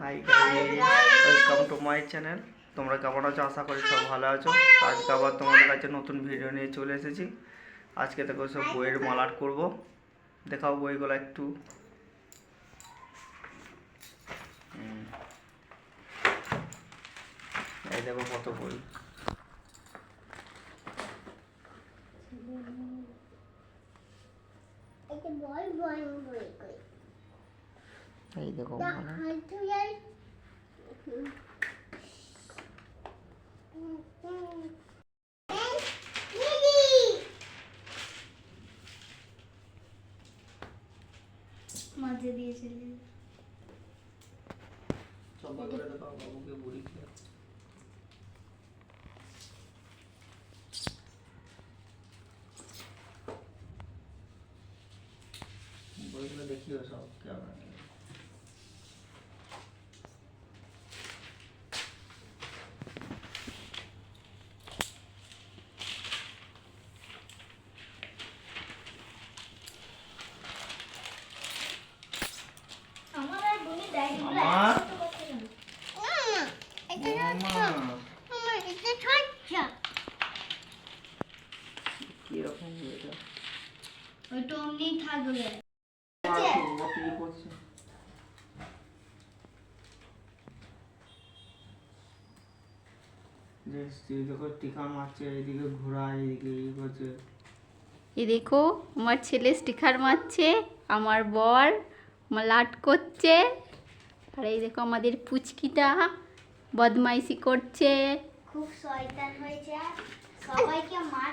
Hi welcome to my channel তোমরা কেমন আছো? আশা করি সব ভালো আছো। আজকে আবার তোমাদের কাছে নতুন ভিডিও নিয়ে চলে এসেছি। আজকে দেখো সব বইয়ের মালাট করব। দেখাও বইগুলো একটু। এই দেখো কত বই। বল বই কই এই দেখো মাঝে দিয়েছে সব বইগুলো দেখাও বাবুকে বুড়ি খেয়ে বইগুলো দেখিও সব কেমন আমার আর বোনের ডায়েরিগুলো আমার? একসাথে করতে হবে। মামা এটা মামা মামা এটা ছোট্ট কীরকম এটা ওইটা অমনি থাকবে ও কি করছে যে স্ত্রী দেখো টিকা মারছে এইদিকে ঘোরায় এইদিকে করছে? এ দেখো আমার ছেলে স্টিকার মারছে আমার বর লাট করছে। আর এই দেখো আমাদের পুচকিটা বদমাইশি করছে। খুব শয়তান হয়েছে সবাইকে মার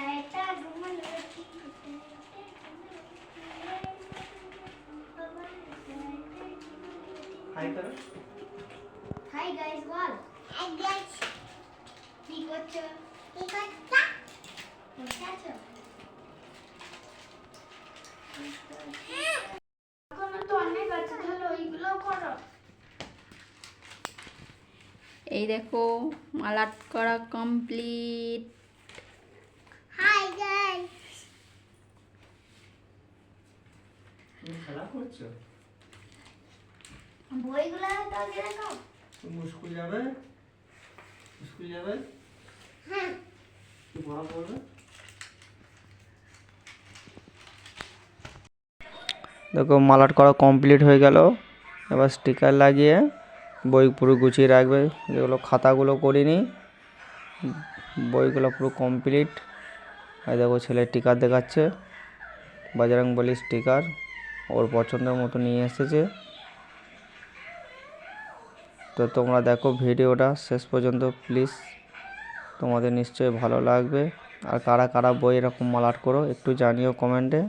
হাই করো হাই গাইস বল কি করছ কি করছা বসে আছো করো। এই দেখো মালাট করা কমপ্লিট হাই গাইস খেলা করছ? বইগুলো তো আগে রাখো তুমি স্কুল যাবে? স্কুল যাবে? হ্যাঁ কি পড়া পড়বে দেখো মালাট করা কমপ্লিট হয়ে গেল। এবার স্টিকার লাগিয়ে বই পুরো গুছিয়ে রাখবে। যেগুলো খাতাগুলো করিনি বইগুলো পুরো কমপ্লিট আর দেখো ছেলে স্টিকার দেখাচ্ছে। বাজারাং বলি স্টিকার ওর পছন্দের মতো নিয়ে এসেছে। তো তোমরা দেখো ভিডিওটা, শেষ পর্যন্ত প্লিজ তোমাদের নিশ্চয়ই ভালো লাগবে। আর কারা কারা বই এরকম মালাট করো, একটু জানিও কমেন্টে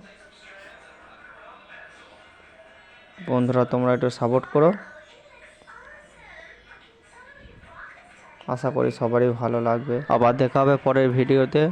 বন্ধুরা, তোমরা একটু সাপোর্ট করো। আশা করি সবারই ভালো লাগবে। আবার দেখা হবে পরের ভিডিওতে।